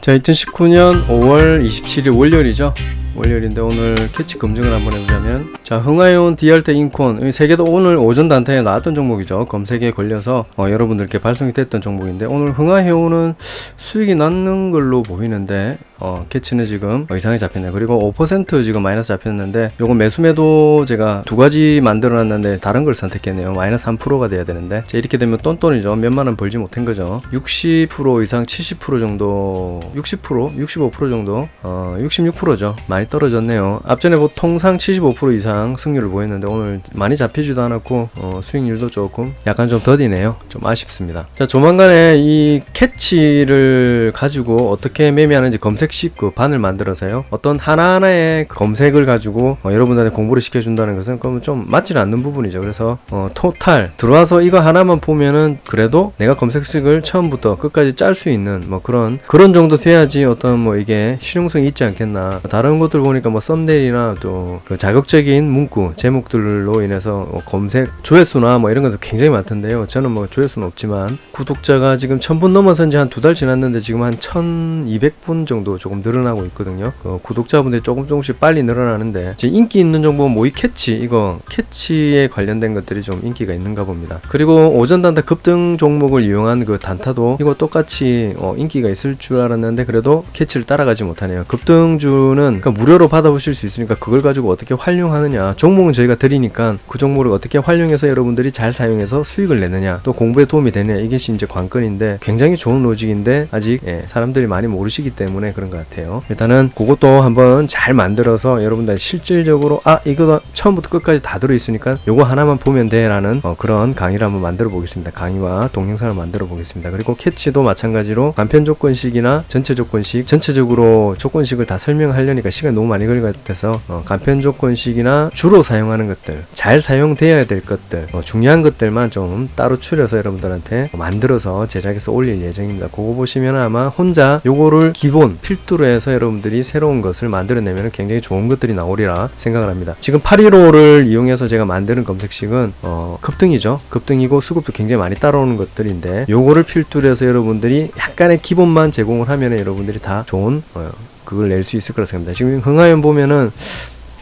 자, 2019년 5월 27일 월요일이죠. 월요일인데 오늘 캐치 검증을 한번 해보자면 자 흥하이온 디알테 인콘 이 세계도 오늘 오전 단타에 나왔던 종목이죠. 검색에 걸려서 어, 여러분들께 발송이 됐던 종목인데 오늘 흥하이온은 수익이 났는 걸로 보이는데 어, 캐치는 지금 어, 이상하게 잡혔네요. 그리고 5% 지금 마이너스 잡혔는데 요거 매수매도 제가 두 가지 만들어 놨는데 다른 걸 선택했네요. 마이너스 3%가 돼야 되는데. 자, 이렇게 되면 똔똔이죠. 몇만 원 벌지 못한 거죠. 60% 이상 70% 정도 60% 65% 정도 어, 66%죠. 많이 떨어졌네요. 앞전에 보통상 75% 이상 승률을 보였는데 오늘 많이 잡히지도 않았고 어, 수익률도 조금 약간 좀 더디네요. 좀 아쉽습니다. 자 조만간에 이 캐치를 가지고 어떻게 매매하는지 검색식 그 반을 만들어서요. 어떤 하나하나의 검색을 가지고 어, 여러분들한테 공부를 시켜준다는 것은 그러면 좀 맞지 않는 부분이죠. 그래서 어, 토탈 들어와서 이거 하나만 보면은 그래도 내가 검색식을 처음부터 끝까지 짤 수 있는 뭐 그런 그런 정도 돼야지 어떤 뭐 이게 실용성이 있지 않겠나. 다른 것들 보니까 뭐 썸네일이나 또 그 자극적인 문구 제목들로 인해서 뭐 검색 조회수나 뭐 이런 것도 굉장히 많던데요. 저는 뭐 조회수는 없지만 구독자가 지금 1000분 넘어선 지 한 두 달 지났는데 지금 한 1200분 정도 조금 늘어나고 있거든요. 그 구독자분들이 조금 조금씩 빨리 늘어나는데 이제 인기 있는 정보는 모의 캐치 이거 캐치에 관련된 것들이 좀 인기가 있는가 봅니다. 그리고 오전 단타 급등 종목을 이용한 그 단타도 이거 똑같이 어, 인기가 있을 줄 알았는데 그래도 캐치를 따라가지 못하네요. 급등주는 그러니까 무료 로 받아보실 수 있으니까 그걸 가지고 어떻게 활용하느냐. 종목은 저희가 드리니까 그 종목을 어떻게 활용해서 여러분들이 잘 사용해서 수익을 내느냐. 또 공부에 도움이 되느냐. 이것이 이제 관건인데 굉장히 좋은 로직인데 아직 예, 사람들이 많이 모르시기 때문에 그런 것 같아요. 일단은 그것도 한번 잘 만들어서 여러분들 실질적으로 아 이거 처음부터 끝까지 다 들어있으니까 요거 하나만 보면 돼 라는 어, 그런 강의를 한번 만들어 보겠습니다. 강의와 동영상을 만들어 보겠습니다. 그리고 캐치도 마찬가지로 간편 조건식이나 전체 조건식 전체적으로 조건식을 다 설명하려니까 시간 이 너무 많이 걸릴 것 같아서 어, 간편 조건식이나 주로 사용하는 것들 잘 사용되어야 될 것들 어, 중요한 것들만 좀 따로 추려서 여러분들한테 만들어서 제작해서 올릴 예정입니다. 그거 보시면 아마 혼자 요거를 기본 필두로 해서 여러분들이 새로운 것을 만들어내면 굉장히 좋은 것들이 나오리라 생각을 합니다. 지금 815를 이용해서 제가 만드는 검색식은 어, 급등이죠. 급등이고 수급도 굉장히 많이 따라오는 것들인데 요거를 필두로 해서 여러분들이 약간의 기본만 제공을 하면 여러분들이 다 좋은 어, 그걸 낼 수 있을 거라 생각합니다. 지금 흥하연 보면은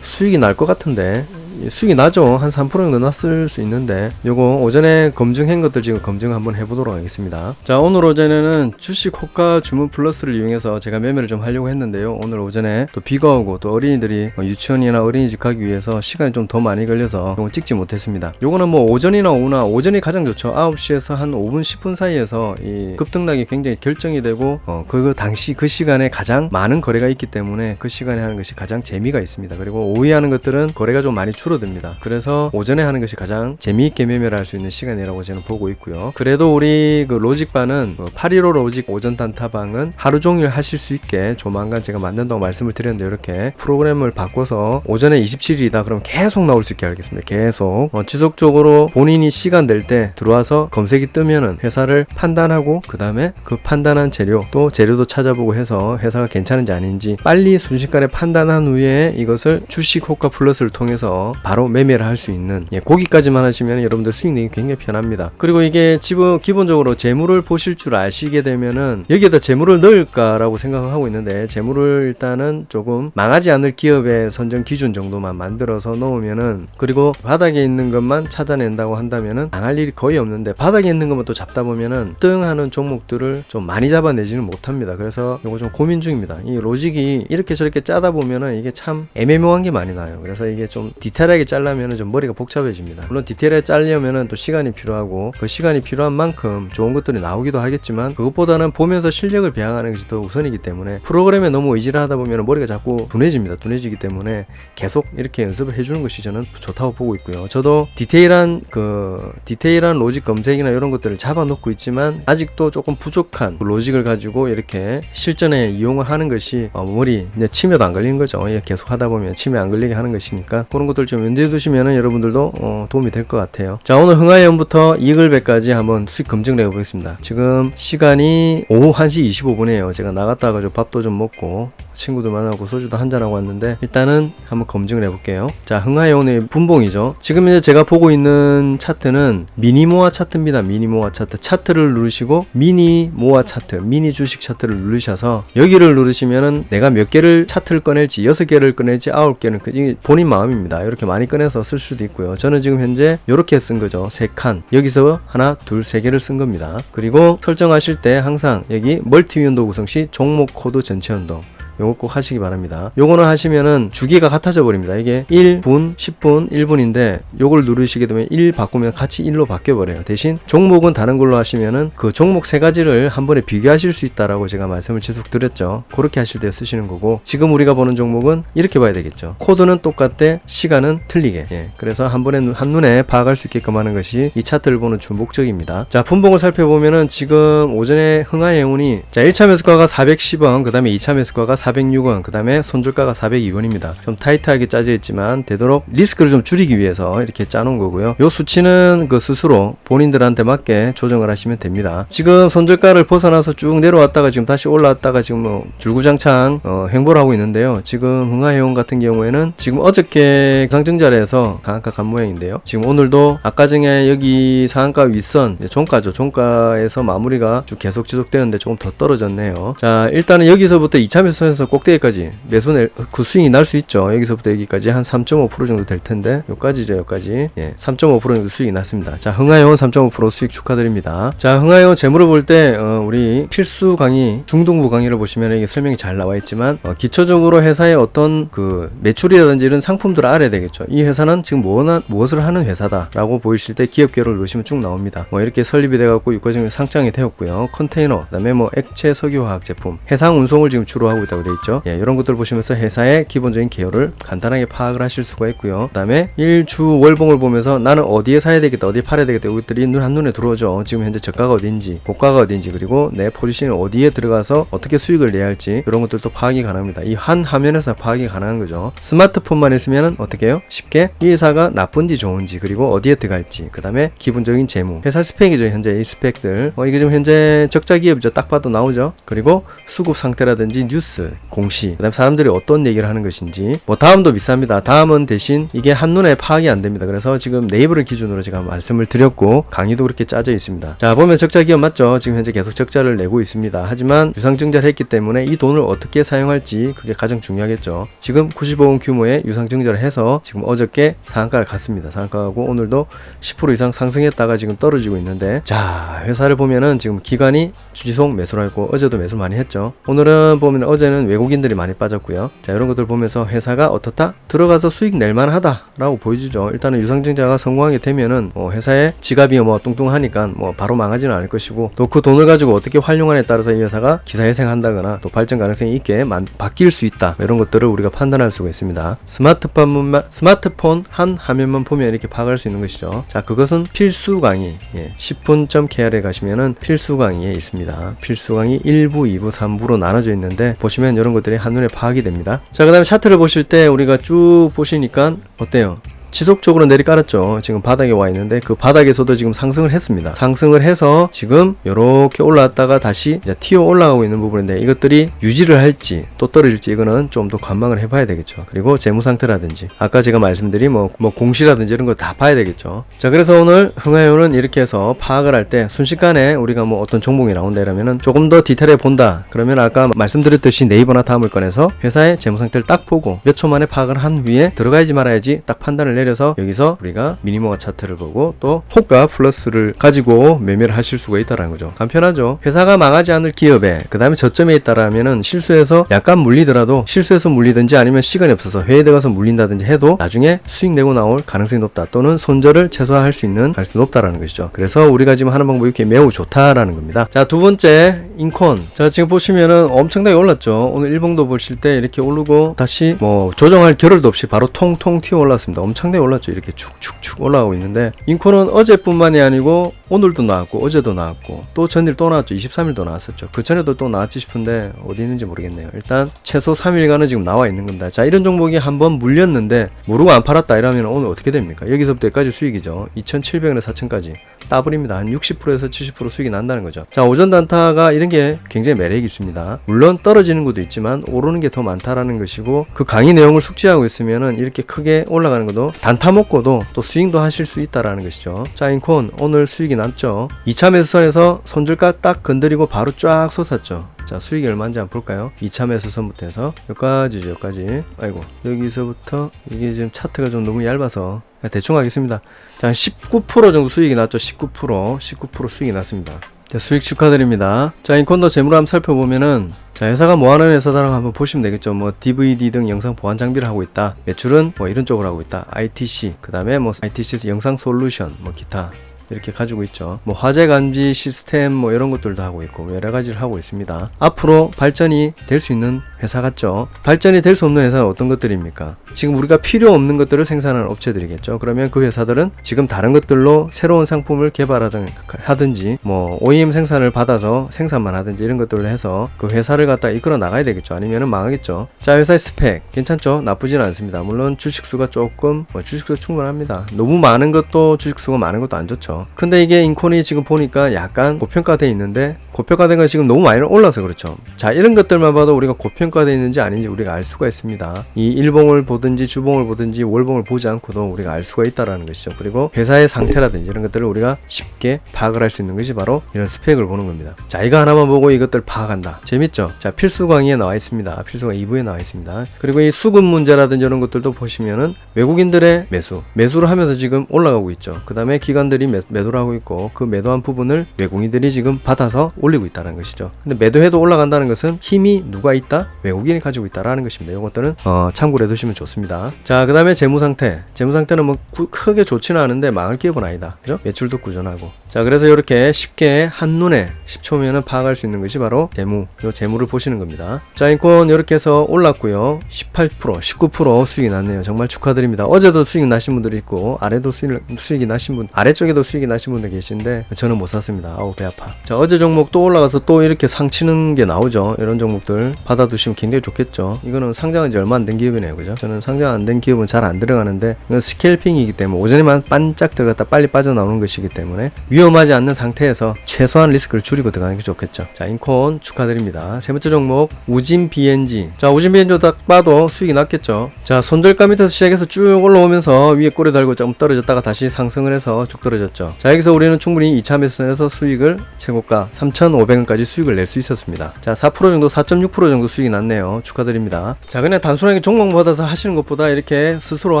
수익이 날 것 같은데 수익이 나죠. 한 3% 정도 났을 수 있는데 요거 오전에 검증한 것들 지금 검증 한번 해보도록 하겠습니다. 자 오늘 오전에는 주식 호가 주문 플러스를 이용해서 제가 매매를 좀 하려고 했는데요. 오늘 오전에 또 비가 오고 또 어린이들이 뭐 유치원이나 어린이집 가기 위해서 시간이 좀 더 많이 걸려서 요거 찍지 못했습니다. 요거는 뭐 오전이나 오후나 오전이 가장 좋죠. 9시에서 한 5분 10분 사이에서 이 급등락이 굉장히 결정이 되고 어, 그 당시 그 시간에 가장 많은 거래가 있기 때문에 그 시간에 하는 것이 가장 재미가 있습니다. 그리고 오후에 하는 것들은 거래가 좀 많이 줄 어듭니다. 그래서 오전에 하는 것이 가장 재미있게 매매를 할 수 있는 시간이라고 저는 보고 있고요. 그래도 우리 그 로직반은 815 로직 오전 단타방은 하루 종일 하실 수 있게 조만간 제가 만든다고 말씀을 드렸는데 이렇게 프로그램을 바꿔서 오전에 27일이다 그럼 계속 나올 수 있게 하겠습니다. 계속 어, 지속적으로 본인이 시간 될 때 들어와서 검색이 뜨면은 회사를 판단하고 그 다음에 그 판단한 재료 또 재료도 찾아보고 해서 회사가 괜찮은지 아닌지 빨리 순식간에 판단한 후에 이것을 주식 호가 플러스를 통해서 바로 매매를 할 수 있는 예, 거기까지만 하시면 여러분들 수익 내기 굉장히 편합니다. 그리고 이게 지금 기본적으로 재물을 보실 줄 아시게 되면은 여기에다 재물을 넣을까라고 생각을 하고 있는데 재물을 일단은 조금 망하지 않을 기업의 선정 기준 정도만 만들어서 넣으면은 그리고 바닥에 있는 것만 찾아낸다고 한다면은 망할 일이 거의 없는데 바닥에 있는 것만 또 잡다 보면은 등하는 종목들을 좀 많이 잡아내지는 못합니다. 그래서 이거 좀 고민 중입니다. 이 로직이 이렇게 저렇게 짜다 보면은 이게 참 애매모호한 게 많이 나요. 그래서 이게 좀 디테일 하게 짜려면은 좀 머리가 복잡해집니다. 물론 디테일하게 짜려면은 또 시간이 필요하고 그 시간이 필요한 만큼 좋은 것들이 나오기도 하겠지만 그것보다는 보면서 실력을 배양하는 것이 더 우선이기 때문에 프로그램에 너무 의지를 하다 보면 머리가 자꾸 둔해집니다. 둔해지기 때문에 계속 이렇게 연습을 해주는 것이 저는 좋다고 보고 있고요. 저도 디테일한 그 디테일한 로직 검색이나 이런 것들을 잡아놓고 있지만 아직도 조금 부족한 그 로직을 가지고 이렇게 실전에 이용을 하는 것이 어, 머리 이제 치매도 안 걸리는 거죠. 예, 계속 하다 보면 치매 안 걸리게 하는 것이니까 그런 것들 좀 염두에 두시면은 여러분들도 어, 도움이 될 것 같아요. 자 오늘 흥하연부터 이글배까지 한번 수익 검증을 해보겠습니다. 지금 시간이 오후 1시 25분이에요. 제가 나갔다가 좀 밥도 좀 먹고 친구들 만나고 소주도 한잔하고 왔는데 일단은 한번 검증을 해볼게요. 자, 흥하이온의 분봉이죠. 지금 이제 제가 보고 있는 차트는 미니모아 차트입니다. 미니모아 차트. 차트를 누르시고 미니모아 차트, 미니 주식 차트를 누르셔서 여기를 누르시면은 내가 몇 개를 차트를 꺼낼지 여섯 개를 꺼낼지 아홉 개는 그- 이게 본인 마음입니다. 이렇게 많이 꺼내서 쓸 수도 있고요. 저는 지금 현재 이렇게 쓴 거죠. 세 칸. 여기서 하나, 둘, 세 개를 쓴 겁니다. 그리고 설정하실 때 항상 여기 멀티 윈도우 구성 시 종목 코드 전체 운동 요거 꼭 하시기 바랍니다. 요거는 하시면은 주기가 같아져 버립니다. 이게 1분, 10분, 1분인데 요걸 누르시게 되면 1 바꾸면 같이 1로 바뀌어 버려요. 대신 종목은 다른 걸로 하시면은 그 종목 세 가지를 한 번에 비교하실 수 있다라고 제가 말씀을 계속 드렸죠. 그렇게 하실 때 쓰시는 거고 지금 우리가 보는 종목은 이렇게 봐야 되겠죠. 코드는 똑같대 시간은 틀리게. 예. 그래서 한 번에 눈- 한눈에 파악할 수 있게끔 하는 것이 이 차트를 보는 주 목적입니다. 자, 분봉을 살펴보면은 지금 오전에 흥하해운이 자, 1차 매수가가 410원, 그다음에 2차 매수가가 406원, 그 다음에 손절가가 402원입니다. 좀 타이트하게 짜져 있지만 되도록 리스크를 좀 줄이기 위해서 이렇게 짜놓은 거고요. 요 수치는 그 스스로 본인들한테 맞게 조정을 하시면 됩니다. 지금 손절가를 벗어나서 쭉 내려왔다가 지금 다시 올라왔다가 지금 뭐 줄구장창 어, 행보를 하고 있는데요. 지금 흥하해운 같은 경우에는 지금 어저께 상증자리에서 강한가 간 모양인데요. 지금 오늘도 아까 전에 여기 상한가 윗선 종가죠. 종가에서 마무리가 쭉 계속 지속되는데 조금 더 떨어졌네요. 자 일단은 여기서부터 2차 매수선 에서 꼭대기까지 매수 낼, 그 스윙이 날 수 있죠. 여기서부터 여기까지 한 3.5% 정도 될 텐데 여기까지죠. 여기까지 예, 3.5% 정도 수익이 났습니다. 자 흥하해온 3.5% 수익 축하드립니다. 자 흥하해온 재물을 볼때 어, 우리 필수 강의 중등부 강의를 보시면 이게 설명이 잘 나와 있지만 어, 기초적으로 회사의 어떤 그 매출이라든지 이런 상품들을 알아야 되겠죠. 이 회사는 지금 뭐나, 무엇을 하는 회사다라고 보이실 때 기업 개요를 누르시면 쭉 나옵니다. 뭐 이렇게 설립이 돼갖고 유가증이 상장이 되었고요. 컨테이너, 그다음에 뭐 액체 석유화학 제품, 해상 운송을 지금 주로 하고 있다고 되어 있죠. 예, 이런 것들 보시면서 회사의 기본적인 개요를 간단하게 파악을 하실 수가 있고요. 그다음에 일주 월봉을 보면서 나는 어디에 사야 되겠다, 어디에 팔아야 되겠다, 이것들이 눈 한눈에 들어오죠. 지금 현재 저가가 어딘지, 고가가 어딘지, 그리고 내 포지션이 어디에 들어가서 어떻게 수익을 내야 할지 이런 것들도 파악이 가능합니다. 이 한 화면에서 파악이 가능한 거죠. 스마트폰만 있으면 어떻게 해요? 쉽게 이 회사가 나쁜지 좋은지 그리고 어디에 들어갈지 그 다음에 기본적인 재무 회사 스펙이죠 현재 이 스펙들 어, 이게 지금 현재 적자 기업이죠 딱 봐도 나오죠 그리고 수급 상태라든지 뉴스 공시 그 다음에 사람들이 어떤 얘기를 하는 것인지. 뭐 다음도 비쌉니다. 다음은 대신 이게 한눈에 파악이 안 됩니다. 그래서 지금 네이버를 기준으로 제가 말씀을 드렸고 강의도 그렇게 짜져 있습니다. 자 보면 적자 기업 맞죠? 지금 현재 계속 적자를 내고 있습니다. 하지만 유상증자를 했기 때문에 이 돈을 어떻게 사용할지 그게 가장 중요하겠죠. 지금 95원 규모의 유상증자를 해서 지금 어저께 상한가를 갔습니다. 상한가하고 오늘도 10% 이상 상승했다가 지금 떨어지고 있는데 자 회사를 보면은 지금 기관이 주지속 매수를 했고 어제도 매수 많이 했죠. 오늘은 보면 어제는 외국인들이 많이 빠졌고요. 자 이런 것들 보면서 회사가 어떻다? 들어가서 수익 낼만 하다 라고 보여지죠. 일단은 유상증자가 성공하게 되면은 뭐 회사의 지갑이 뭐 뚱뚱하니까 뭐 바로 망하지는 않을 것이고 또 그 돈을 가지고 어떻게 활용하냐에 따라서 이 회사가 기사회생한다거나 또 발전 가능성이 있게 만- 바뀔 수 있다. 뭐 이런 것들을 우리가 판단할 수가 있습니다. 스마트폰만 스마트폰 한 화면만 보면 이렇게 파악할 수 있는 것이죠. 자 그것은 필수 강의 예, 10분.kr에 가시면은 필수 강의에 있습니다. 필수 강의 1부 2부 3부로 나눠져 있는데 보시면 이런 것들이 한눈에 파악이 됩니다. 자 그 다음에 차트를 보실 때 우리가 쭉 보시니까 어때요 지속적으로 내리깔았죠. 지금 바닥에 와 있는데 그 바닥에서도 지금 상승을 했습니다. 상승을 해서 지금 이렇게 올라왔다가 다시 이제 튀어 올라가고 있는 부분인데 이것들이 유지를 할지 또 떨어질지 이거는 좀 더 관망을 해봐야 되겠죠. 그리고 재무 상태라든지 아까 제가 말씀드린 뭐, 뭐 공시라든지 이런 거 다 봐야 되겠죠. 자 그래서 오늘 흥하요는 이렇게 해서 파악을 할 때 순식간에 우리가 뭐 어떤 종목이 나온다 이러면은 조금 더 디테일해 본다. 그러면 아까 말씀드렸듯이 네이버나 다음을 꺼내서 회사의 재무 상태를 딱 보고 몇 초 만에 파악을 한 후에 들어가야지 말아야지 딱 판단을 내 려서 여기서 우리가 미니모가 차트를 보고 또 호가 플러스를 가지고 매매를 하실 수가 있다는 거죠. 간편하죠. 회사가 망하지 않을 기업에 그 다음에 저점에 있다라면은 실수해서 약간 물리더라도 실수해서 물리든지 아니면 시간이 없어서 회에 들어가서 물린다든지 해도 나중에 수익 내고 나올 가능성이 높다 또는 손절을 최소화할 수 있는 가능성이 높다라는 것이죠. 그래서 우리가 지금 하는 방법이 이렇게 매우 좋다라는 겁니다. 자 두 번째 인콘. 자 지금 보시면은 엄청나게 올랐죠. 오늘 일봉도 보실 때 이렇게 오르고 다시 뭐 조정할 겨를도 없이 바로 통통 튀어 올랐습니다. 엄청나게 올랐죠. 이렇게 축축축 올라가고 있는데 인콘은 어제뿐만이 아니고 오늘도 나왔고 어제도 나왔고 또 전일 또 나왔죠. 23일도 나왔었죠. 그 전에도 또 나왔지 싶은데 어디 있는지 모르겠네요. 일단 최소 3일간은 지금 나와 있는 겁니다. 자 이런 종목이 한번 물렸는데 모르고 안 팔았다 이러면 오늘 어떻게 됩니까? 여기서부터 여기까지 수익이죠. 2,700원에 4,000까지 따블입니다. 한 60%에서 70% 수익이 난다는 거죠. 자 오전 단타가 이런 게 굉장히 매력이 있습니다. 물론 떨어지는 것도 있지만 오르는 게 더 많다라는 것이고 그 강의 내용을 숙지하고 있으면은 이렇게 크게 올라가는 것도 단타 먹고도 또 스윙도 하실 수 있다라는 것이죠. 자 인콘 오늘 수익이 났죠. 2차 매수선에서 손절가 딱 건드리고 바로 쫙 솟았죠. 자 수익이 얼마인지 한번 볼까요? 2차 매수선부터 해서 여기까지죠 여기까지. 아이고 여기서부터 이게 지금 차트가 좀 너무 얇아서 대충 하겠습니다. 자 19% 정도 수익이 났죠. 19% 19% 수익이 났습니다. 자, 수익 축하드립니다. 자 인콘더 재물 한번 살펴보면은 자 회사가 뭐 하는 회사다라고 한번 보시면 되겠죠. 뭐 DVD 등 영상 보안 장비를 하고 있다. 매출은 뭐 이런 쪽으로 하고 있다. ITC 그 다음에 뭐 ITC 영상 솔루션 뭐 기타 이렇게 가지고 있죠. 뭐 화재 감지 시스템 뭐 이런 것들도 하고 있고 뭐 여러 가지를 하고 있습니다. 앞으로 발전이 될 수 있는 회사 같죠. 발전이 될 수 없는 회사는 어떤 것들입니까? 지금 우리가 필요 없는 것들을 생산하는 업체들이겠죠. 그러면 그 회사들은 지금 다른 것들로 새로운 상품을 개발하든 하든지 뭐 OEM 생산을 받아서 생산만 하든지 이런 것들을 해서 그 회사를 갖다 이끌어 나가야 되겠죠. 아니면은 망하겠죠. 자, 회사의 스펙 괜찮죠? 나쁘지는 않습니다. 물론 주식수가 조금 뭐 주식수 충분합니다. 너무 많은 것도 주식수가 많은 것도 안 좋죠. 근데 이게 인콘이 지금 보니까 약간 고평가돼 있는데 고평가된 건 지금 너무 많이 올라서 그렇죠. 자, 이런 것들만 봐도 우리가 고평가돼 있는지 아닌지 우리가 알 수가 있습니다. 이 일봉을 보든지 주봉을 보든지 월봉을 보지 않고도 우리가 알 수가 있다라는 것이죠. 그리고 회사의 상태라든지 이런 것들을 우리가 쉽게 파악을 할 수 있는 것이 바로 이런 스펙을 보는 겁니다. 자, 이거 하나만 보고 이것들 파악한다. 재밌죠? 자, 필수 강의에 나와 있습니다. 필수가 2부에 나와 있습니다. 그리고 이 수급 문제라든지 이런 것들도 보시면은 외국인들의 매수, 매수를 하면서 지금 올라가고 있죠. 그 다음에 기관들이 매, 매도를 하고 있고 그 매도한 부분을 외국인들이 지금 받아서 올리고 있다는 것이죠. 근데 매도해도 올라간다는 것은 힘이 누가 있다? 외국인이 가지고 있다라는 것입니다. 이것들은 어, 참고를 해두시면 좋습니다. 자, 그 다음에 재무 상태. 재무 상태는 뭐 구- 크게 좋지는 않은데 망할 기업은 아니다. 그죠? 매출도 꾸준하고. 자, 그래서 이렇게 쉽게 한눈에 10초면은 파악할 수 있는 것이 바로 재무. 요 재무를 보시는 겁니다. 자, 인권 이렇게 해서 올랐고요. 18%, 19% 수익이 났네요. 정말 축하드립니다. 어제도 수익 나신 분들이 있고 아래도 수익, 수익이 나신 분, 아래쪽에도 수익이 나신 분들 계신데 저는 못 샀습니다. 아우 배 아파. 자, 어제 종목 또 올라가서 또 이렇게 상치는 게 나오죠. 이런 종목들 받아두시면 굉장히 좋겠죠. 이거는 상장한 지 얼마 안 된 기업이네요. 그죠? 저는 상장 안 된 기업은 잘 안 들어가는데 이건 스캘핑이기 때문에 오전에만 반짝 들어갔다 빨리 빠져나오는 것이기 때문에 위험하지 않는 상태에서 최소한 리스크를 줄이고 들어가는 게 좋겠죠. 자, 인콘 축하드립니다. 세 번째 종목 우진 BNG. 자, 우진 BNG 딱 봐도 수익이 났겠죠. 자, 손절가 밑에서 시작해서 쭉 올라오면서 위에 꼬리 달고 좀 떨어졌다가 다시 상승을 해서 쭉 떨어졌죠. 자, 여기서 우리는 충분히 2차 매수선에서 수익을 최고가 3,500원까지 수익을 낼 수 있었습니다. 자, 4% 정도, 4.6% 정도 수익이 났네요. 축하드립니다. 자, 그냥 단순하게 종목 받아서 하시는 것보다 이렇게 스스로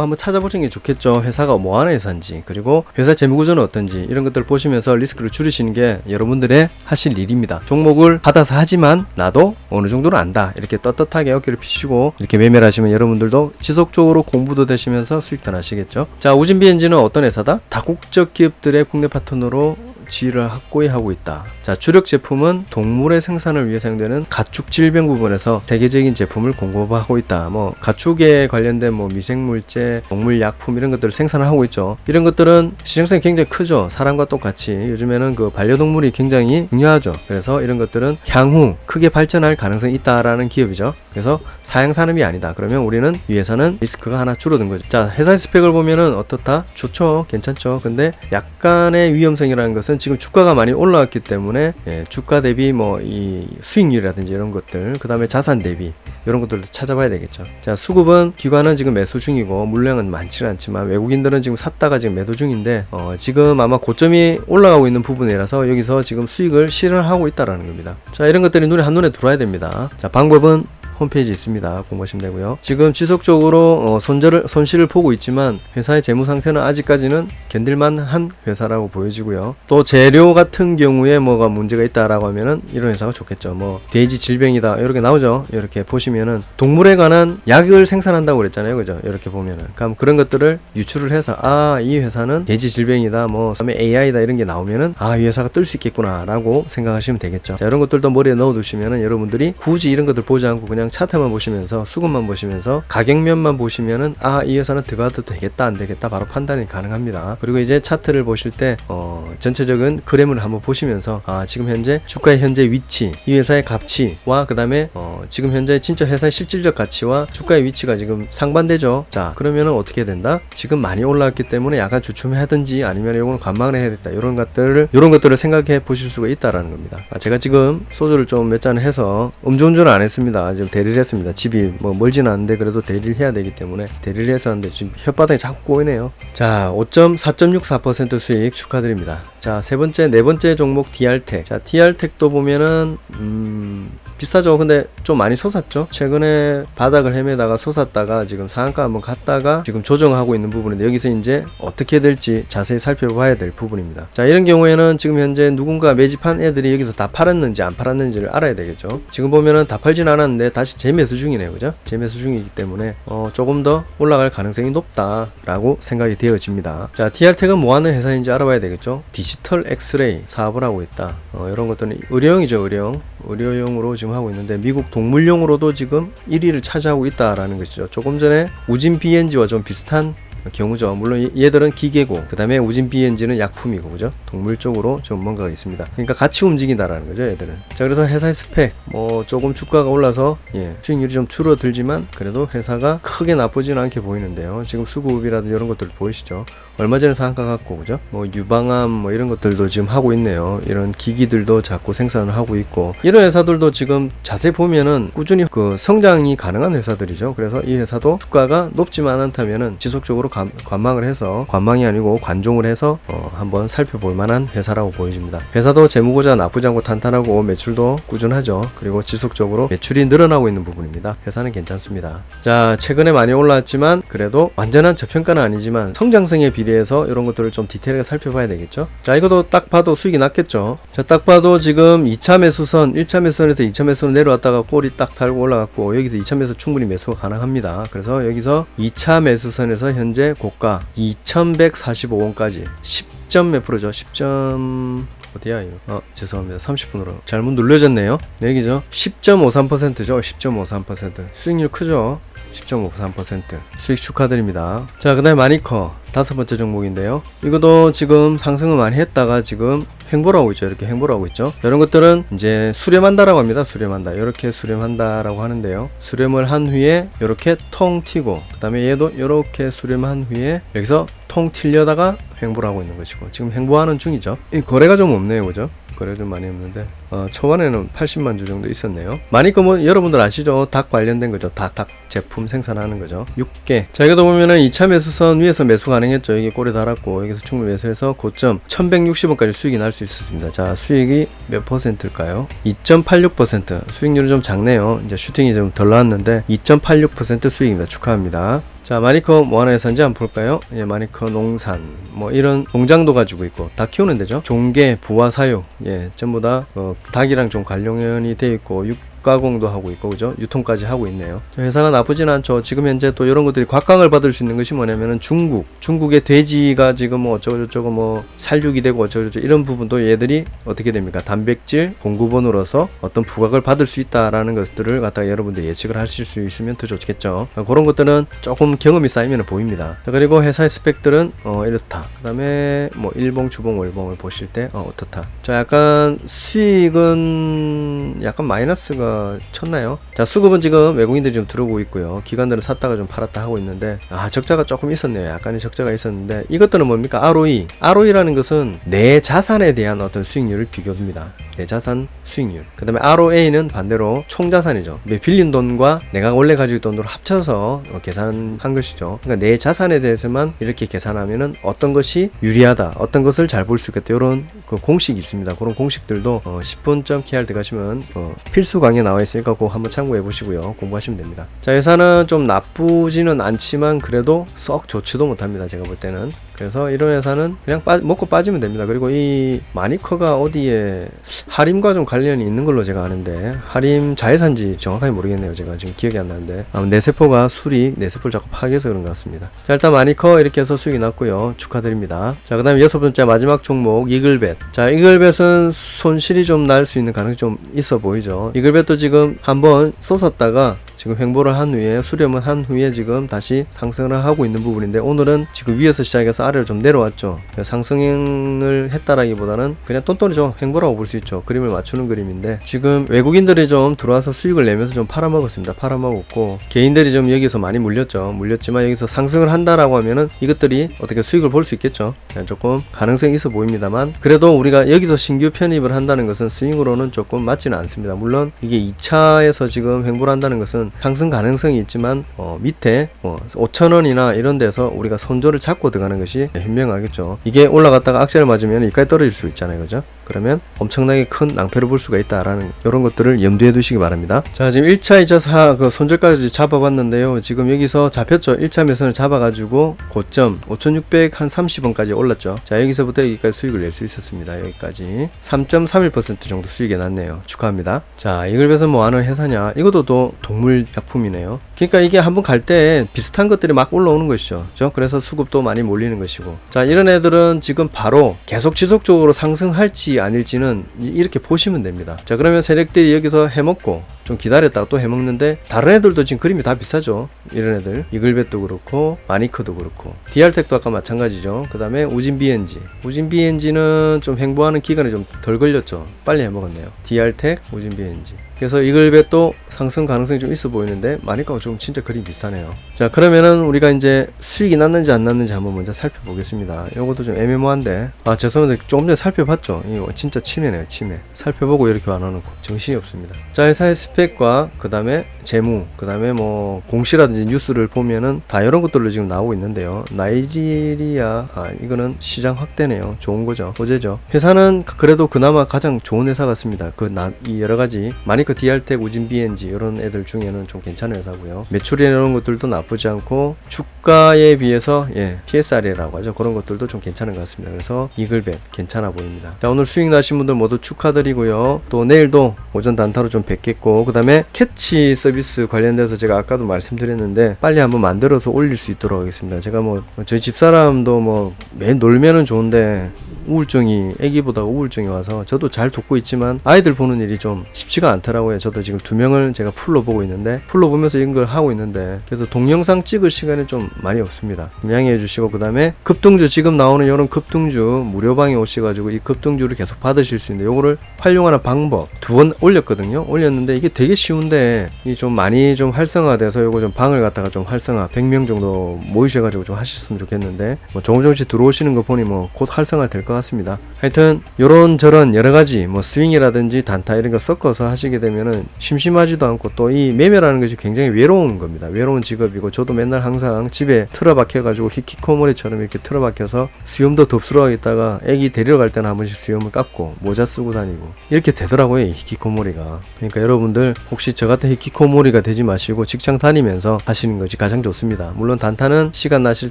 한번 찾아보시는 게 좋겠죠. 회사가 뭐 하는 회사인지, 그리고 회사 재무구조는 어떤지 이런 것들을 보시면 서 리스크를 줄이시는 게 여러분들의 하실 일입니다. 종목을 받아서 하지만 나도 어느 정도는 안다. 이렇게 떳떳하게 어깨를 피시고 이렇게 매매를 하시면 여러분들도 지속적으로 공부도 되시면서 수익도 나시겠죠. 자, 우진비엔진은 어떤 회사다? 다국적 기업들의 국내 파트너로 지위를 확고히 하고 있다. 자, 주력 제품은 동물의 생산을 위해 사용되는 가축 질병 부분에서 세계적인 제품을 공급하고 있다. 뭐 가축에 관련된 뭐 미생물제, 동물 약품 이런 것들을 생산을 하고 있죠. 이런 것들은 시장성이 굉장히 크죠. 사람과 똑같이 요즘에는 그 반려동물이 굉장히 중요하죠. 그래서 이런 것들은 향후 크게 발전할 가능성이 있다라는 기업이죠. 그래서 사양 산업이 아니다. 그러면 우리는 위에서는 리스크가 하나 줄어든 거죠. 자, 회사 스펙을 보면은 어떻다? 좋죠. 괜찮죠. 근데 약간의 위험성이라는 것은 지금 주가가 많이 올라왔기 때문에 예, 주가 대비 뭐 이 수익률이라든지 이런 것들, 그 다음에 자산 대비 이런 것들도 찾아봐야 되겠죠. 자, 수급은 기관은 지금 매수 중이고 물량은 많지는 않지만 외국인들은 지금 샀다가 지금 매도 중인데 어, 지금 아마 고점이 올라가고 있는 부분이라서 여기서 지금 수익을 실현하고 있다라는 겁니다. 자, 이런 것들이 눈에 한눈에 들어와야 됩니다. 자, 방법은 홈페이지 있습니다. 공부하시면 되고요. 지금 지속적으로 어, 손절을 손실을 보고 있지만 회사의 재무 상태는 아직까지는 견딜만한 회사라고 보여지고요. 또 재료 같은 경우에 뭐가 문제가 있다라고 하면은 이런 회사가 좋겠죠. 뭐 돼지 질병이다 이렇게 나오죠. 이렇게 보시면은 동물에 관한 약을 생산한다고 그랬잖아요. 그죠? 이렇게 보면은 그럼 그런 것들을 유출을 해서 아 이 회사는 돼지 질병이다 뭐 그다음에 AI다 이런 게 나오면은 아 이 회사가 뜰 수 있겠구나라고 생각하시면 되겠죠. 자, 이런 것들도 머리에 넣어 두시면은 여러분들이 굳이 이런 것들 보지 않고 그냥 그냥 차트만 보시면서 수급만 보시면서 가격면만 보시면은 아 이 회사는 들어가도 되겠다 안 되겠다 바로 판단이 가능합니다. 그리고 이제 차트를 보실 때 어, 전체적인 그램을 한번 보시면서 아 지금 현재 주가의 현재 위치, 이 회사의 가치와 그 다음에 어, 지금 현재 진짜 회사의 실질적 가치와 주가의 위치가 지금 상반되죠. 자 그러면은 어떻게 된다? 지금 많이 올라왔기 때문에 약간 주춤하든지 아니면 이거는 관망을 해야 겠다 이런 것들을 이런 것들을 생각해 보실 수가 있다라는 겁니다. 아, 제가 지금 소주를 좀 몇 잔을 해서 음주운전을 안 했습니다. 지금 대리를 했습니다. 집이 뭐 멀진 않은데 그래도 대리를 해야 되기 때문에 대리를 해서 하는데 지금 혓바닥이 자꾸 꼬이네요. 자, 5.4.64% 수익 축하드립니다. 자, 세 번째, 네 번째 종목 DR텍. 자, DR텍도 보면은 음 비싸죠. 근데 좀 많이 솟았죠. 최근에 바닥을 헤매다가 솟았다가 지금 상한가 한번 갔다가 지금 조정하고 있는 부분인데 여기서 이제 어떻게 될지 자세히 살펴봐야 될 부분입니다. 자, 이런 경우에는 지금 현재 누군가 매집한 애들이 여기서 다 팔았는지 안 팔았는지를 알아야 되겠죠. 지금 보면은 다 팔진 않았는데 다시 재매수 중이네요. 그죠? 재매수 중이기 때문에 어, 조금 더 올라갈 가능성이 높다라고 생각이 되어집니다. 자, TR텍은 뭐 하는 회사인지 알아봐야 되겠죠. 디지털 엑스레이 사업을 하고 있다. 어, 이런 것들은 의료용이죠, 의료용. 의료용으로 지금 하고 있는데 미국 동물용으로도 지금 1위를 차지하고 있다라는 것이죠. 조금 전에 우진 BNG와 좀 비슷한 경우죠. 물론 얘- 얘들은 기계고 그다음에 우진 BNG는 약품이고 그죠? 동물 쪽으로 좀 뭔가가 있습니다. 그러니까 같이 움직인다라는 거죠, 얘들은. 자, 그래서 회사의 스펙 뭐 조금 주가가 올라서 예, 수익률이 좀 줄어들지만 그래도 회사가 크게 나쁘지는 않게 보이는데요. 지금 수급이라든지 이런 것들 보이시죠? 얼마 전에 상한가 갔고 그죠? 뭐 유방암 뭐 이런 것들도 지금 하고 있네요. 이런 기기들도 자꾸 생산을 하고 있고 이런 회사들도 지금 자세히 보면은 꾸준히 그 성장이 가능한 회사들이죠. 그래서 이 회사도 주가가 높지만 않다면은 지속적으로 관, 관망을 해서 관망이 아니고 관종을 해서 어, 한번 살펴볼 만한 회사라고 보여집니다. 회사도 재무고자 나쁘지 않고 탄탄하고 매출도 꾸준하죠. 그리고 지속적으로 매출이 늘어나고 있는 부분입니다. 회사는 괜찮습니다. 자, 최근에 많이 올라왔지만 그래도 완전한 저평가는 아니지만 성장성에 비 례해서 이런 것들을 좀 디테일하게 살펴봐야 되겠죠. 자, 이것도 딱 봐도 수익이 났겠죠. 자, 딱 봐도 지금 2차 매수선, 1차 매수선에서 2차 매수선 내려왔다가 꼬리 딱 달고 올라갔고 여기서 2차 매수 충분히 매수가 가능합니다. 그래서 여기서 2차 매수선에서 현재 고가 2145원까지 10점 몇 프로죠? 10점 어디야 이거? 어 죄송합니다 30분으로 잘못 눌려졌네요 네, 여기죠 10.53%죠 10.53% 수익률 크죠 10.53% 수익 축하드립니다. 자 그 다음에 마니커 다섯 번째 종목인데요. 이것도 지금 상승을 많이 했다가 지금 횡보를 하고 있죠. 이렇게 횡보를 하고 있죠. 이런 것들은 이제 수렴한다라고 합니다. 수렴한다. 이렇게 수렴한다라고 하는데요. 수렴을 한 후에 이렇게 통 튀고 그 다음에 얘도 이렇게 수렴한 후에 여기서 통 튀려다가 횡보를 하고 있는 것이고 지금 횡보하는 중이죠. 이 거래가 좀 없네요. 그죠 거래 좀 많이 없는데 어, 초반에는 80만 주 정도 있었네요. 마니꺼뭐 여러분들 아시죠? 닭 관련된 거죠. 닭, 닭 제품 생산하는 거죠. 6개. 자 여기도 보면은 2차 매수선 위에서 매수 가능했죠. 여기 꼬리 달았고 여기서 충분히 매수해서 고점 1160원까지 수익이 날 수 있었습니다. 자 수익이 몇 퍼센트일까요? 2.86% 수익률은 좀 작네요. 이제 슈팅이 좀 덜 나왔는데 2.86% 수익입니다. 축하합니다. 자 마니커 뭐 하나 회사인지 한번 볼까요? 예, 마니커 농산 뭐 이런 농장도 가지고 있고 다 키우는 데죠. 종계, 부화, 사육 예 전부 다 어, 닭이랑 좀 관련이 돼 있고 육 가공도 하고 있고 그죠? 유통까지 하고 있네요. 저 회사가 나쁘진 않죠. 지금 현재 또 이런 것들이 곽강을 받을 수 있는 것이 뭐냐면은 중국, 중국의 돼지가 지금 뭐 어쩌고 저쩌고 뭐 살육이 되고 어쩌고 저쩌고 이런 부분도 얘들이 어떻게 됩니까? 단백질 공급원으로서 어떤 부각을 받을 수 있다라는 것들을 갖다가 여러분들 예측을 하실 수 있으면 더 좋겠죠. 어, 그런 것들은 조금 경험이 쌓이면 보입니다. 자, 그리고 회사의 스펙들은 어, 이렇다. 그 다음에 뭐 일봉, 주봉, 월봉을 보실 때 어, 어떻다. 자, 약간 수익은 약간 마이너스가 쳤나요? 자, 수급은 지금 외국인들이 좀 들어오고 있고요. 기관들은 샀다가 좀 팔았다 하고 있는데 아, 적자가 조금 있었네요. 약간의 적자가 있었는데 이것들은 뭡니까? ROE. ROE라는 것은 내 자산에 대한 어떤 수익률을 비교합니다. 내 자산 수익률. 그 다음에 ROA는 반대로 총 자산이죠. 내 빌린 돈과 내가 원래 가지고 있던 돈을 합쳐서 어, 계산한 것이죠. 그러니까 내 자산에 대해서만 이렇게 계산하면은 어떤 것이 유리하다, 어떤 것을 잘 볼 수 있겠다 이런 그 공식이 있습니다. 그런 공식들도 어, 10분.kr 들어가시면 어, 필수 강의에 나와 있으니까 그거 한번 참고해 보시고요. 공부하시면 됩니다. 자, 회사는 좀 나쁘지는 않지만 그래도 썩 좋지도 못합니다. 제가 볼 때는. 그래서 이런 회사는 그냥 빠- 먹고 빠지면 됩니다. 그리고 이 마니커가 어디에 하림과 좀 관련이 있는 걸로 제가 아는데 하림 자회사인지 정확하게 모르겠네요. 제가 지금 기억이 안 나는데 아마 뇌세포가 술이 뇌세포를 자꾸 파괴해서 그런 것 같습니다. 자 일단 마니커 이렇게 해서 수익이 났고요. 축하드립니다. 자 그다음에 여섯 번째 마지막 종목 이글벳. 자 이글벳은 손실이 좀 날 수 있는 가능성이 좀 있어 보이죠. 이글벳도 지금 한번 쏟았다가 지금 횡보를 한 후에 수렴을 한 후에 지금 다시 상승을 하고 있는 부분인데 오늘은 지금 위에서 시작해서 아래로 좀 내려왔죠. 상승을 했다라기보다는 그냥 똔똔이죠. 횡보라고 볼 수 있죠. 그림을 맞추는 그림인데 지금 외국인들이 좀 들어와서 수익을 내면서 좀 팔아먹었습니다. 팔아먹었고 개인들이 좀 여기서 많이 물렸죠. 물렸지만 여기서 상승을 한다라고 하면은 이것들이 어떻게 수익을 볼 수 있겠죠. 조금 가능성이 있어 보입니다만 그래도 우리가 여기서 신규 편입을 한다는 것은 스윙으로는 조금 맞지는 않습니다. 물론 이게 2차에서 지금 횡보를 한다는 것은 상승 가능성이 있지만 어, 밑에 뭐 5천 원이나 이런 데서 우리가 손절을 잡고 들어가는 것이 현명하겠죠. 이게 올라갔다가 악셀을 맞으면 이까지 떨어질 수 있잖아요, 그죠? 그러면 엄청나게 큰 낭패를 볼 수가 있다라는 이런 것들을 염두에 두시기 바랍니다. 자, 지금 1차, 2차, 4, 그 손절까지 잡아봤는데요. 지금 여기서 잡혔죠. 1차 매선을 잡아가지고 고점 5,600한 30원까지 올랐죠. 자, 여기서부터 여기까지 수익을 낼 수 있었습니다. 여기까지 3.31% 정도 수익이 났네요. 축하합니다. 자, 이걸 위해서 뭐 하는 회사냐? 이것도 또 동물 약품이네요. 그러니까 이게 한번 갈 때 비슷한 것들이 막 올라오는 것이죠. 그죠? 그래서 수급도 많이 몰리는 것이고. 자, 이런 애들은 지금 바로 계속 지속적으로 상승할지 아닐지는 이- 이렇게 보시면 됩니다. 자, 그러면 세력들이 여기서 해먹고 좀 기다렸다가 또 해먹는데 다른 애들도 지금 그림이 다 비싸죠. 이런 애들 이글벳도 그렇고 마니커도 그렇고 디알텍도 아까 마찬가지죠. 그 다음에 우진 BNG 우진 BNG는 좀 횡보하는 기간이 좀 덜 걸렸죠. 빨리 해먹었네요. 디알텍 우진 BNG 그래서 이글벳도 상승 가능성이 좀 있어 보이는데 마니커가 좀 진짜 그림 비싸네요. 자 그러면은 우리가 이제 수익이 났는지 안 났는지 한번 먼저 살펴보겠습니다. 요것도 좀 애매모한데 아 죄송한데 조금 전에 살펴봤죠. 이거 진짜 치매네요 치매. 살펴보고 이렇게 와놓고 정신이 없습니다. 자 회사의 스펙과 그 다음에 재무 그 다음에 뭐 공시라든지 뉴스를 보면은 다 이런 것들로 지금 나오고 있는데요. 나이지리아 아 이거는 시장 확대네요. 좋은 거죠. 호재죠. 회사는 그래도 그나마 가장 좋은 회사 같습니다. 그이 여러 가지 마니커 디알텍 우진 BNG 이런 애들 중에는 좀 괜찮은 회사고요. 매출이나 이런 것들도 나쁘지 않고 주가에 비해서 예 PSR이라고 하죠. 그런 것들도 좀 괜찮은 것 같습니다. 그래서 이글벳 괜찮아 보입니다. 자 오늘 수익 나신 분들 모두 축하드리고요. 또 내일도 오전 단타로 좀 뵙겠고 그 다음에 캐치 서비스 관련돼서 제가 아까도 말씀드렸는데 빨리 한번 만들어서 올릴 수 있도록 하겠습니다. 제가 뭐 저희 집사람도 뭐 매일 놀면은 좋은데 우울증이 아기보다 우울증이 와서 저도 잘 돕고 있지만 아이들 보는 일이 좀 쉽지가 않더라고요. 저도 지금 두 명을 제가 풀로 보고 있는데 풀로 보면서 이런 걸 하고 있는데 그래서 동영상 찍을 시간이 좀 많이 없습니다. 좀 양해해 주시고 그 다음에 급등주 지금 나오는 이런 급등주 무료방에 오셔가지고 이 급등주를 계속 받으실 수 있는데 요거를 활용하는 방법 두 번 올렸거든요. 올렸는데 이게 되게 쉬운데 이 좀 많이 좀 활성화돼서 요거 좀 방을 갖다가 좀 활성화 100명 정도 모이셔가지고 좀 하셨으면 좋겠는데 뭐 조금 조금씩 들어오시는 거 보니 뭐 곧 활성화 될 것 같습니다. 하여튼 요런 저런 여러 가지 뭐 스윙이라든지 단타 이런 거 섞어서 하시게 되면 은 심심하지도 않고 또 이 매매라는 것이 굉장히 외로운 겁니다. 외로운 직업이고 저도 맨날 항상 집에 틀어박혀가지고 히키코모리처럼 이렇게 틀어박혀서 수염도 덥수룩하게 있다가 애기 데리러 갈 때는 한 번씩 수염을 깎고 모자 쓰고 다니고 이렇게 되더라고요 이 히키코모리가. 그러니까 여러분들 혹시 저 같은 히키코모리가 되지 마시고 직장 다니면서 하시는 것이 가장 좋습니다. 물론 단타는 시간 나실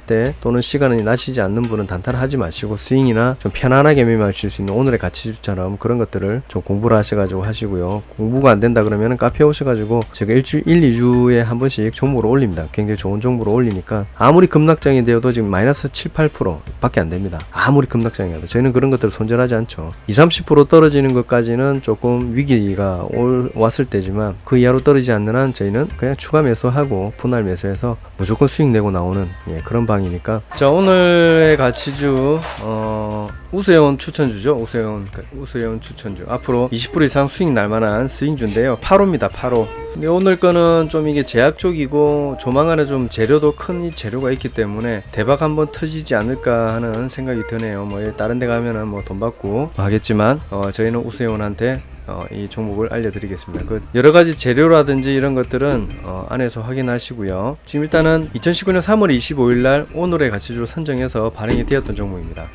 때 또는 시간이 나시지 않는 분은 단타를 하지 마시고 스윙이나 좀 편안하게 매매하실 수 있는 오늘의 가치주처럼 그런 것들을 좀 공부를 하셔가지고 하시고요. 공부가 안 된다 그러면은 카페 오셔가지고 제가 일주 1, 2주에 한 번씩 종목을 올립니다. 굉장히 좋은 종목을 올리니까 아무리 급락장이 되어도 지금 마이너스 7, 8% 밖에 안 됩니다. 아무리 급락장이라도 저희는 그런 것들을 손절하지 않죠. 2, 30% 떨어지는 것까지는 조금 위기가 올, 왔을 때지만 그 이하로 떨어지지 않는 한 저희는 그냥 추가 매수하고 분할 매수해서 무조건 수익 내고 나오는 예, 그런 방이니까 자 오늘의 가치주 어, 우수해온 추천주죠 우수해온 우수해온 추천주 앞으로 20% 이상 수익 날 만한 스윙주인데요 8호입니다 8호 근데 오늘 거는 좀 이게 제약 쪽이고 조만간에 좀 재료도 큰이 재료가 있기 때문에 대박 한번 터지지 않을까 하는 생각이 드네요 뭐 다른 데 가면은 뭐 돈 받고 하겠지만 어, 저희는 우수해온한테 어, 이 종목을 알려드리겠습니다. 그 여러 가지 재료라든지 이런 것들은 어, 안에서 확인하시고요. 지금 일단은 2019년 3월 25일 날 오늘의 가치주로 선정해서 발행이 되었던 종목입니다.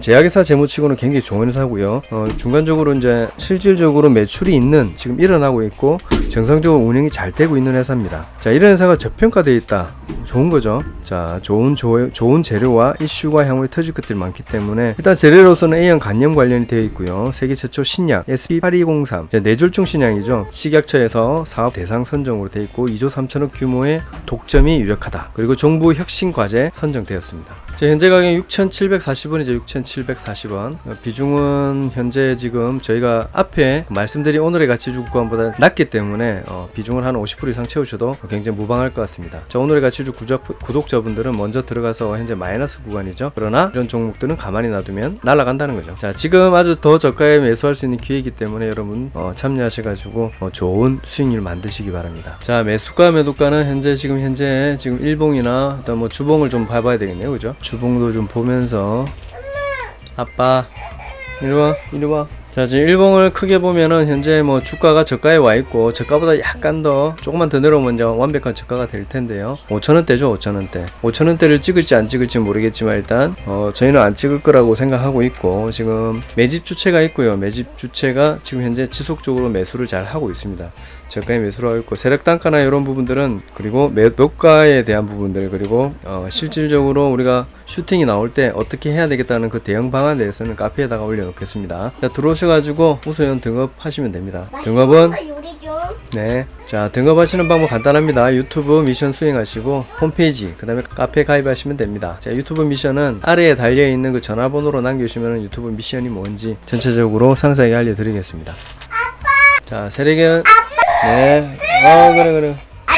제약회사 재무치고는 굉장히 좋은 회사고요. 어, 중간적으로 이제 실질적으로 매출이 있는 지금 일어나고 있고 정상적으로 운영이 잘 되고 있는 회사입니다. 자, 이런 회사가 저평가되어 있다. 좋은 거죠. 자, 좋은 조, 좋은 재료와 이슈가 향후에 터질 것들이 많기 때문에 일단 재료로서는 A형 간염 관련이 되어 있고요. 세계 최초 신약 SP8203 뇌졸중 신약이죠. 식약처에서 사업 대상 선정으로 되어 있고 2조 3천억 규모의 독점이 유력하다. 그리고 정부 혁신 과제 선정되었습니다. 자, 현재 가격 6,740원이죠. 6,740원. 어, 비중은 현재 지금 저희가 앞에 말씀드린 오늘의 가치 주 구간보다 낮기 때문에 어, 비중을 한 50% 이상 채우셔도 굉장히 무방할 것 같습니다. 자, 오늘의 가치 주 구적, 구독자분들은 먼저 들어가서 현재 마이너스 구간이죠. 그러나 이런 종목들은 가만히 놔두면 날아간다는 거죠. 자, 지금 아주 더 저가에 매수할 수 있는 기회이기 때문에 여러분 어, 참여하셔가지고 어, 좋은 수익률 만드시기 바랍니다. 자, 매수가 매도가는 현재 지금 현재 지금 일봉이나 어떤 뭐 주봉을 좀 봐봐야 되겠네요, 그죠? 주봉도 좀 보면서 아빠 이리 와 이리 와. 자 지금 일봉을 크게 보면은 현재 뭐 주가가 저가에 와 있고 저가보다 약간 더 조금만 더 내려오면 이제 완벽한 저가가 될 텐데요. 5천원대죠 5천원대. 5천원대를 찍을지 안 찍을지 모르겠지만 일단 어, 저희는 안 찍을 거라고 생각하고 있고 지금 매집 주체가 있고요. 매집 주체가 지금 현재 지속적으로 매수를 잘 하고 있습니다. 저가에 매수를 하고 있고 세력 단가나 이런 부분들은 그리고 매, 매가에 대한 부분들 그리고 어, 실질적으로 우리가 슈팅이 나올 때 어떻게 해야 되겠다는 그 대응 방안에 대해서는 카페에다가 올려놓겠습니다. 자, 들어오셔가지고 우소연 등업하시면 됩니다. 등업은. 네. 자, 등업하시는 방법 간단합니다. 유튜브 미션 수행하시고 홈페이지, 그 다음에 카페 가입하시면 됩니다. 자, 유튜브 미션은 아래에 달려 있는 그 전화번호로 남겨 주시면 유튜브 미션이 뭔지 전체적으로 상세하게 알려 드리겠습니다. 자, 세력은 네. 아, 그래, 그래. 아빠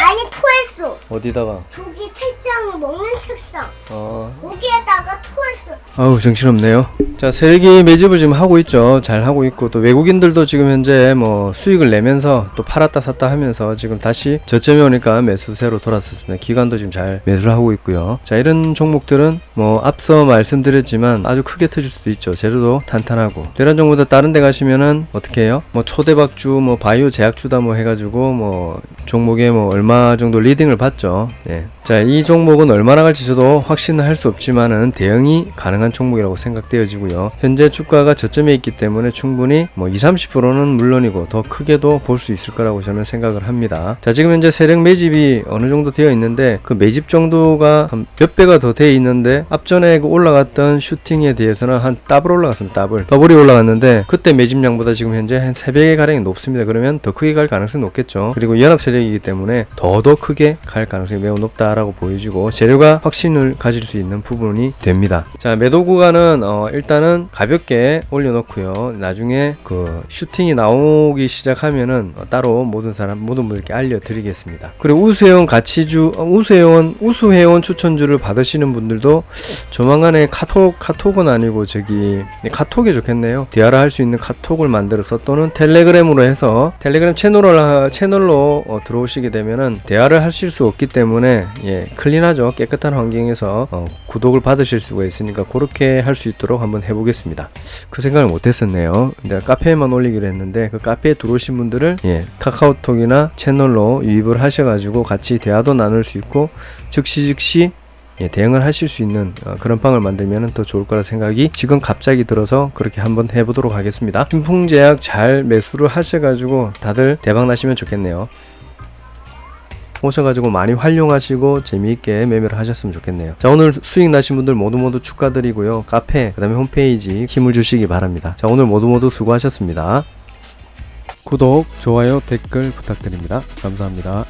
다리 토했어. 어디다가? 저기 책장 먹는 책상. 어, 거기에다가 토했어. 아우 정신없네요. 자 세력이 매집을 지금 하고 있죠. 잘 하고 있고 또 외국인들도 지금 현재 뭐 수익을 내면서 또 팔았다 샀다 하면서 지금 다시 저점에 오니까 매수세로 돌아섰습니다. 기관도 지금 잘 매수를 하고 있고요. 자 이런 종목들은 뭐 앞서 말씀드렸지만 아주 크게 터질 수도 있죠. 재료도 탄탄하고 이런 종목들 다른 데 가시면은 어떻게 해요? 뭐 초대박주 뭐 바이오 제약주다 뭐 해가지고 뭐 종목에 뭐 얼마 정도 리딩을 받죠. 예. 자이 종목은 얼마나 갈지 저도 확 신을 할수 없지만은 대응이 가능한 종목이라고 생각되어지고요. 현재 주가가 저점에 있기 때문에 충분히 뭐 2, 30%는 물론이고 더 크게도 볼 수 있을 거라고 저는 생각을 합니다. 자, 지금 현재 세력 매집이 어느 정도 되어 있는데 그 매집 정도가 한몇 배가 더 되어 있는데 앞전에 그 올라갔던 슈팅에 대해서는 한 더블 올라갔습니다. 더블. 더블이 올라갔는데 그때 매집량보다 지금 현재 한 3배의 가량이 높습니다. 그러면 더 크게 갈 가능성이 높겠죠. 그리고 연합 세력이기 때문에 더더 크게 갈 가능성이 매우 높다라고 보여지고 재료가 확신을 가질 수 있는 부분이 됩니다. 자, 매도 구간은 어, 일단은 가볍게 올려놓고요. 나중에 그 슈팅이 나오기 시작하면은 어, 따로 모든 사람 모든 분들께 알려드리겠습니다. 그리고 우수회원 가치주 어, 우수회원 우수회원 추천주를 받으시는 분들도 조만간에 카톡 카톡은 아니고 저기 네, 카톡이 좋겠네요. 대화를 할수 있는 카톡을 만들어서 또는 텔레그램으로 해서 텔레그램 채널을 하- 채널로 어, 들어오시게 되면은 대화를 하실 수 없기 때문에 예 클린하죠 깨끗한 환경에서 어, 구독을 받으실 수가 있으니까 그렇게 할 수 있도록 한번 해보겠습니다. 그 생각을 못했었네요. 내가 카페에만 올리기로 했는데 그 카페에 들어오신 분들을 예 카카오톡이나 채널로 유입을 하셔가지고 같이 대화도 나눌 수 있고 즉시 즉시 예, 대응을 하실 수 있는 어, 그런 방을 만들면 더 좋을 거라 생각이 지금 갑자기 들어서 그렇게 한번 해보도록 하겠습니다. 신풍제약 잘 매수를 하셔가지고 다들 대박 나시면 좋겠네요. 오셔가지고 많이 활용하시고 재미있게 매매를 하셨으면 좋겠네요. 자 오늘 수익 나신 분들 모두 모두 축하드리고요. 카페 그다음에 홈페이지 힘을 주시기 바랍니다. 자 오늘 모두 모두 수고하셨습니다. 구독, 좋아요, 댓글 부탁드립니다. 감사합니다.